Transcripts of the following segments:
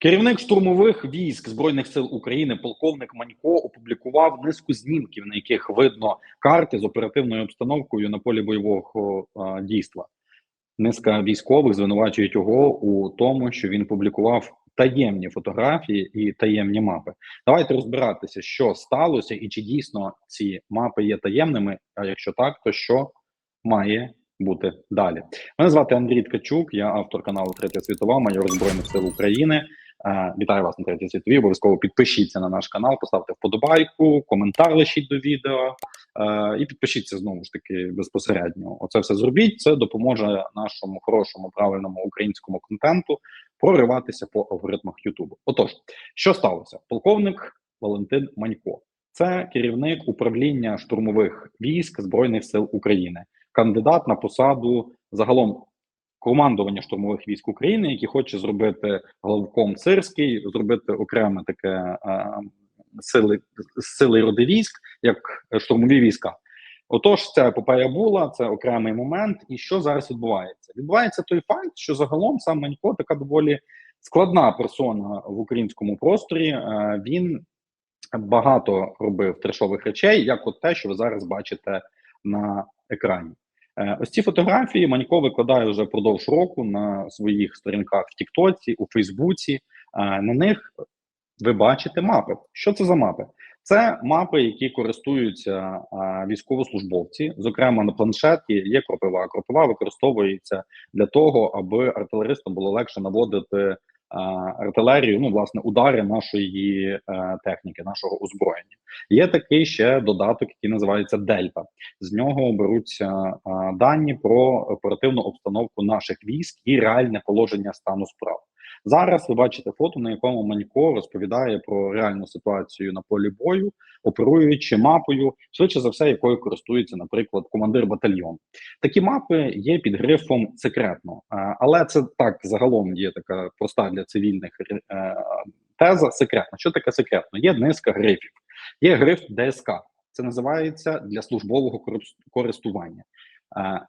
Керівник штурмових військ збройних сил України, полковник Манько, опублікував низку знімків, на яких видно карти з оперативною обстановкою на полі бойового а, дійства. Низка військових звинувачують його у тому, що він публікував таємні фотографії і таємні мапи. Давайте розбиратися, що сталося, і чи дійсно ці мапи є таємними. А якщо так, то що має бути далі? Мене звати Андрій Ткачук, я автор каналу Третя світова, майор збройних сил України. Е, Вітаю вас на третій світовій. Обов'язково підпишіться на наш канал, поставте вподобайку, коментар лишіть до відео е, і підпишіться знову ж таки безпосередньо. Оце все зробіть. Це допоможе нашому хорошому правильному українському контенту прориватися по алгоритмах Ютубу. Отож, що сталося? Полковник Валентин Манько, це керівник управління штурмових військ збройних сил України, кандидат на посаду загалом командування штурмових військ України, які хоче зробити главком Сирський, зробити окреме таке е, сили сили роди військ, як штурмові війська. Отож, ця епопея була, це окремий момент. І що зараз відбувається? Відбувається той факт, що загалом сам Манько така доволі складна персона в українському просторі. Е, він багато робив трешових речей, як от те, що ви зараз бачите на екрані. Е, ось ці фотографії Манько викладає вже впродовж року на своїх сторінках в Тіктоці, у Фейсбуці. Е, на них ви бачите мапи. Що це за мапи? Це мапи, які користуються військовослужбовці. Зокрема, на планшеті є кропива. Кропива використовується для того, аби артилеристам було легше наводити артилерію, ну власне, удари нашої е, техніки, нашого озброєння. Є такий ще додаток, який називається Дельта. З нього беруться дані про оперативну обстановку наших військ і реальне положення стану справ. Зараз ви бачите фото, на якому Манько розповідає про реальну ситуацію на полі бою, оперуючи мапою, швидше за все, якою користується, наприклад, командир батальйону. Такі мапи є під грифом секретно, але це так загалом є така проста для цивільних е, теза. Секретно. Що таке секретно? Є низка грифів, є гриф ДСК. Це називається для службового користування.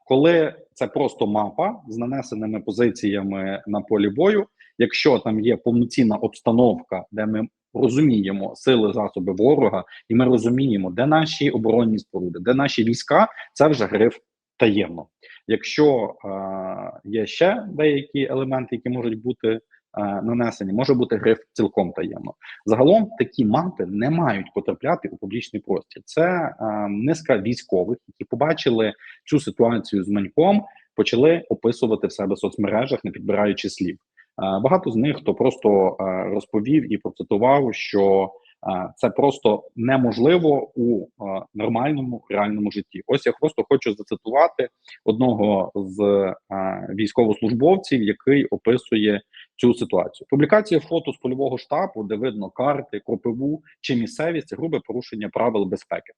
Коли це просто мапа з нанесеними позиціями на полі бою, якщо там є повноцінна обстановка, де ми розуміємо сили засоби ворога, і ми розуміємо, де наші оборонні споруди, де наші війська, це вже гриф таємно. Якщо е, є ще деякі елементи, які можуть бути е, нанесені, може бути гриф цілком таємно. Загалом такі мапи не мають потрапляти у публічний простір. Це е, низка військових, які побачили цю ситуацію з маньком, почали описувати в себе в соцмережах, не підбираючи слів. Е, багато з них хто просто е, розповів і процитував, що е, це просто неможливо у нормальному реальному житті. Ось я просто хочу зацитувати одного з військовослужбовців, який описує цю ситуацію. Публікація фото з польового штабу, де видно карти, кропиву чи місцевість, грубе порушення правил безпеки.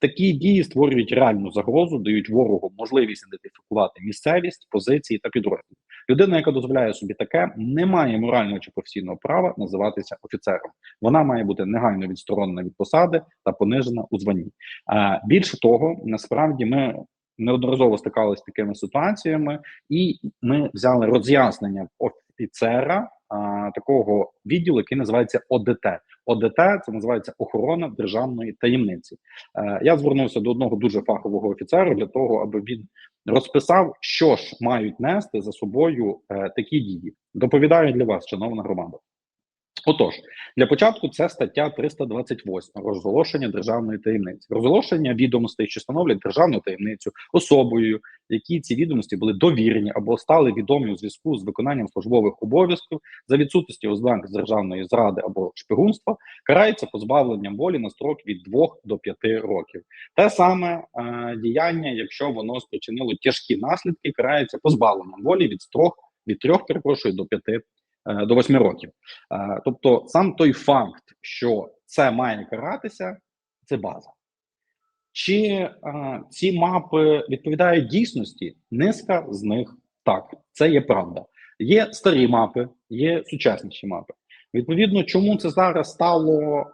Такі дії створюють реальну загрозу, дають ворогу можливість ідентифікувати місцевість, позиції та підрозділи. Людина, яка дозволяє собі таке, не має морального чи професійного права називатися офіцером. Вона має бути негайно відсторонена від посади та понижена у званні. А більше того, насправді ми. Неодноразово стикалися з такими ситуаціями, і ми взяли роз'яснення офіцера а, такого відділу, який називається ОДТ. ОДТ це називається охорона державної таємниці. Е, я звернувся до одного дуже фахового офіцера для того, аби він розписав, що ж мають нести за собою е, такі дії. Доповідаю для вас, шановна громада. Отож, для початку це стаття 328 розголошення державної таємниці, розголошення відомостей, що становлять державну таємницю особою, які ці відомості були довірені або стали відомі у зв'язку з виконанням службових обов'язків за відсутності ознак з державної зради або шпигунства, карається позбавленням волі на строк від 2 до 5 років. Те саме е, діяння, якщо воно спричинило тяжкі наслідки, карається позбавленням волі від строк від 3, перепрошую, до 5 Е, до 8 років. Е, тобто, сам той факт, що це має каратися, це база. Чи е, ці мапи відповідають дійсності? Низка з них так, це є правда. Є старі мапи, є сучасніші мапи. Відповідно, чому це зараз стало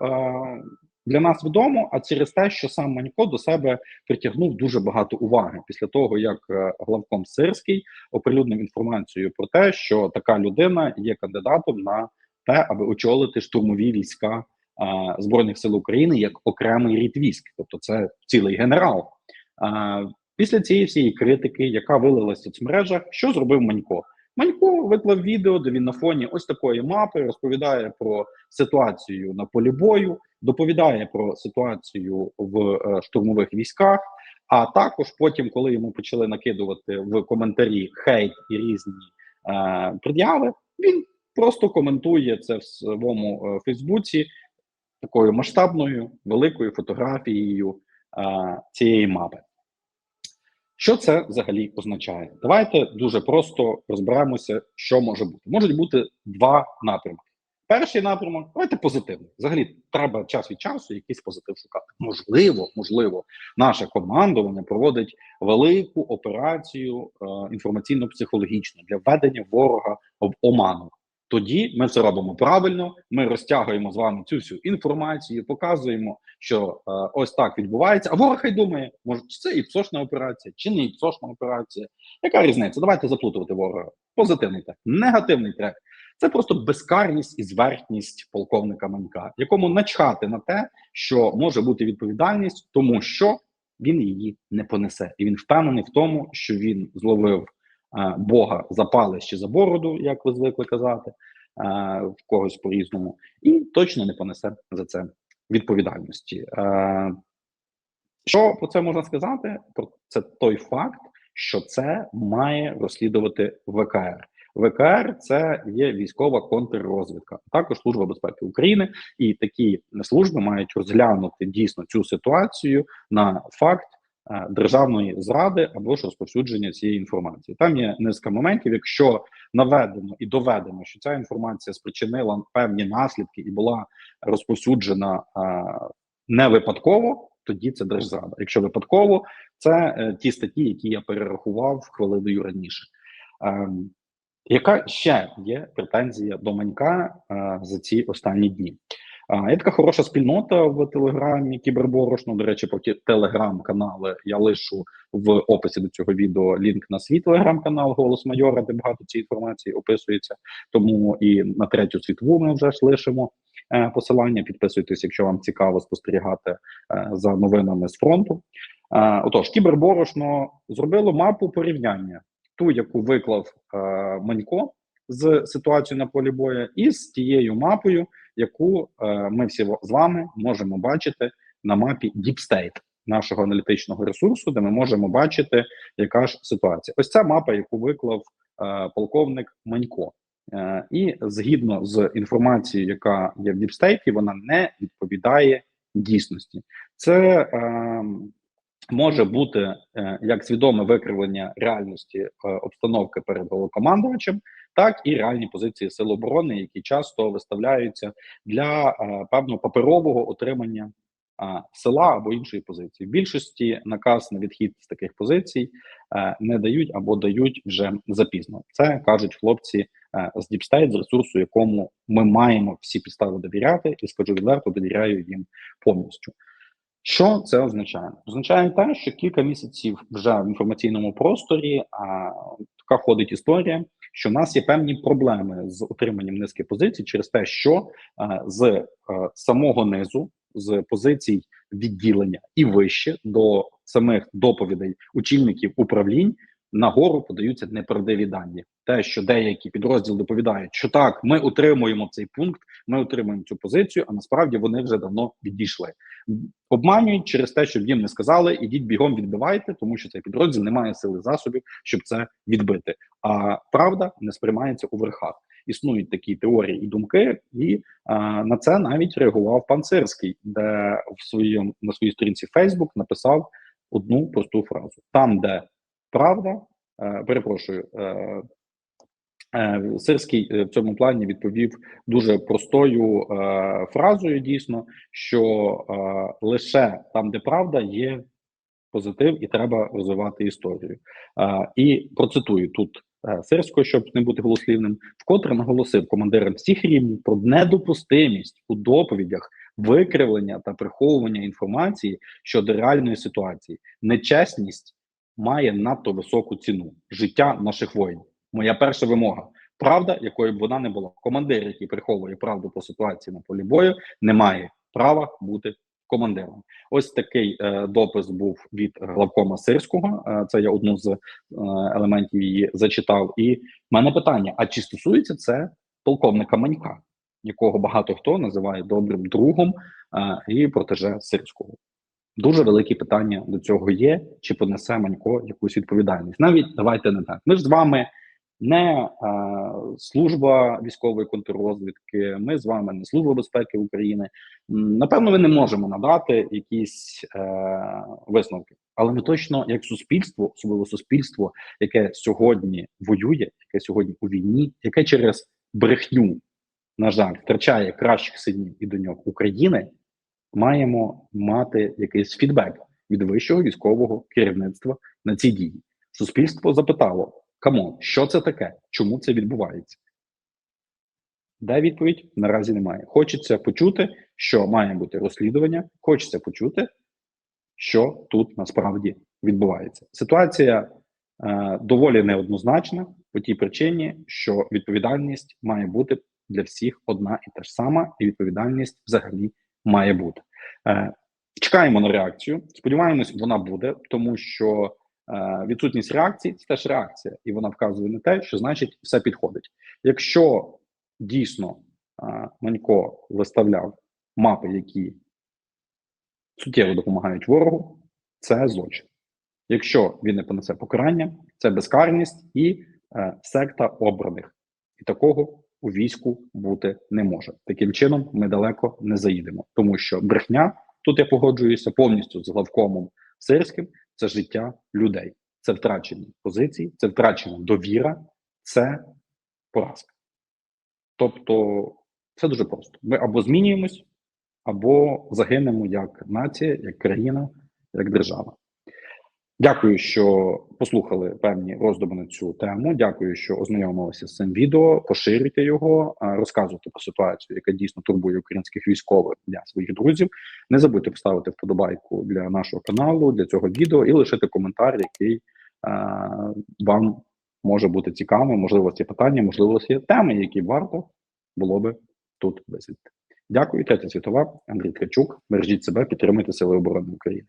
для нас відомо, а через те, що сам Манько до себе притягнув дуже багато уваги після того, як е, главком Сирський оприлюднив інформацію про те, що така людина є кандидатом на те, аби очолити штурмові війська а, збройних сил України як окремий рід військ, тобто це цілий генерал. А, Після цієї всієї критики, яка вилилась в соцмережах, що зробив Манько? Манько виклав відео, де він на фоні ось такої мапи розповідає про ситуацію на полі бою, доповідає про ситуацію в е, штурмових військах. А також потім, коли йому почали накидувати в коментарі хейт і різні е, пред'яви, він просто коментує це в своєму е, Фейсбуці такою масштабною великою фотографією е, цієї мапи. Що це взагалі означає? Давайте дуже просто розберемося, що може бути. Можуть бути два напрямки. Перший напрямок давайте позитивний. Взагалі, треба час від часу якийсь позитив шукати. Можливо, можливо, наше командування проводить велику операцію е, інформаційно-психологічну для введення ворога в оману. Тоді ми це робимо правильно. Ми розтягуємо з вами цю всю інформацію, показуємо, що е, ось так відбувається. А ворог хай думає, може це і псошна операція, чи не псошна операція. Яка різниця? Давайте заплутувати ворога. Позитивний трек, негативний трек. Це просто безкарність і зверхність полковника Манька, якому начхати на те, що може бути відповідальність, тому що він її не понесе, і він впевнений в тому, що він зловив Бога за палець за бороду, як ви звикли казати, е, в когось по різному, і точно не понесе за це відповідальності. Е, що про це можна сказати? Це той факт, що це має розслідувати ВКР. ВКР це є військова контррозвідка, також служба безпеки України, і такі служби мають розглянути дійсно цю ситуацію на факт е, державної зради або ж розповсюдження цієї інформації. Там є низка моментів. Якщо наведено і доведено, що ця інформація спричинила певні наслідки і була розповсюджена е, не випадково. Тоді це держзрада. Якщо випадково, це е, ті статті, які я перерахував хвилиною раніше. Ем, яка ще є претензія до Манька за ці останні дні? А, Є така хороша спільнота в телеграмі Кіберборошно. До речі, поки телеграм-канали я лишу в описі до цього відео лінк на свій телеграм-канал Голос Майора, де багато цієї інформації описується. Тому і на третю світову ми вже ж лишимо е, посилання. Підписуйтесь, якщо вам цікаво спостерігати е, за новинами з фронту. Е, отож, кіберборошно зробило мапу порівняння ту, яку виклав е, Манько з ситуацією на полі бою, і з тією мапою, яку е, ми всі з вами можемо бачити на мапі Deep State, нашого аналітичного ресурсу, де ми можемо бачити, яка ж ситуація. Ось ця мапа, яку виклав е, полковник Манько. Е, і згідно з інформацією, яка є в Діпстейті, вона не відповідає дійсності. Це е, може бути е, як свідоме викривлення реальності е, обстановки перед головнокомандувачем, так і реальні позиції сил оборони, які часто виставляються для е, певного паперового отримання села або іншої позиції. В більшості наказ на відхід з таких позицій не дають або дають вже запізно. Це кажуть хлопці з Діпстейт, з ресурсу, якому ми маємо всі підстави довіряти, і скажу відверто, довіряю їм повністю. Що це означає? Означає те, що кілька місяців вже в інформаційному просторі а, така ходить історія, що в нас є певні проблеми з отриманням низки позицій через те, що е, з е, самого низу, з позицій відділення і вище до самих доповідей очільників управлінь нагору подаються неправдиві дані. Те, що деякі підрозділи доповідають, що так, ми утримуємо цей пункт, ми утримуємо цю позицію, а насправді вони вже давно відійшли. Обманюють через те, щоб їм не сказали, ідіть бігом відбивайте, тому що цей підрозділ не має сили засобів, щоб це відбити. А правда не сприймається у верхах. Існують такі теорії і думки, і а, на це навіть реагував пан Сирський, де в своєму на своїй сторінці Facebook написав одну просту фразу: там, де правда, е, перепрошую, е, е, Сирський в цьому плані відповів дуже простою фразою. Дійсно, що лише там, де правда, є позитив, і треба розвивати історію. І процитую тут. Сирського, щоб не бути голослівним, вкотре наголосив командирам всіх рівнів про недопустимість у доповідях викривлення та приховування інформації щодо реальної ситуації, нечесність має надто високу ціну життя наших воїнів. Моя перша вимога Правда, якою б вона не була. Командир, який приховує правду по ситуації на полі бою, не має права бути командиром. Ось такий е, допис був від главкома Сирського. Е, це я одну з е, елементів її зачитав. І в мене питання: а чи стосується це полковника Манька, якого багато хто називає добрим другом е, і протеже Сирського? Дуже великі питання до цього є. Чи понесе Манько якусь відповідальність? Навіть давайте не так. Ми ж з вами не е, служба військової контррозвідки. Ми з вами не служба безпеки України. Напевно, ми не можемо надати якісь е, висновки, але ми точно, як суспільство, особливо суспільство, яке сьогодні воює, яке сьогодні у війні, яке через брехню, на жаль, втрачає кращих синів і доньок України, маємо мати якийсь фідбек від вищого військового керівництва на ці дії. Суспільство запитало: камон, що це таке? Чому це відбувається? Де відповідь наразі немає. Хочеться почути, що має бути розслідування. Хочеться почути, що тут насправді відбувається. Ситуація е, доволі неоднозначна по тій причині, що відповідальність має бути для всіх одна і та ж сама, і відповідальність взагалі має бути. Е, чекаємо на реакцію. Сподіваємось, вона буде, тому що е, відсутність реакції це теж реакція, і вона вказує на те, що значить все підходить. Якщо дійсно е, Манько виставляв мапи, які суттєво допомагають ворогу, це злочин. Якщо він не понесе покарання, це безкарність і секта обраних. І такого у війську бути не може. Таким чином, ми далеко не заїдемо, тому що брехня тут я погоджуюся повністю з главкомом сирським. Це життя людей, це втрачені позиції, це втрачена довіра, це поразка. Тобто, це дуже просто. Ми або змінюємось, або загинемо як нація, як країна, як держава. Дякую, що послухали певні роздуми на цю тему. Дякую, що ознайомилися з цим відео. Поширюйте його, розказуйте про ситуацію, яка дійсно турбує українських військових для своїх друзів. Не забудьте поставити вподобайку для нашого каналу, для цього відео і лишити коментар, який а, вам може бути цікавим. Можливо, ці питання, можливо, є теми, які варто було би тут висвітлити. Дякую, третя світова, Андрій Ткачук. Бережіть себе, підтримуйте Сили оборони України.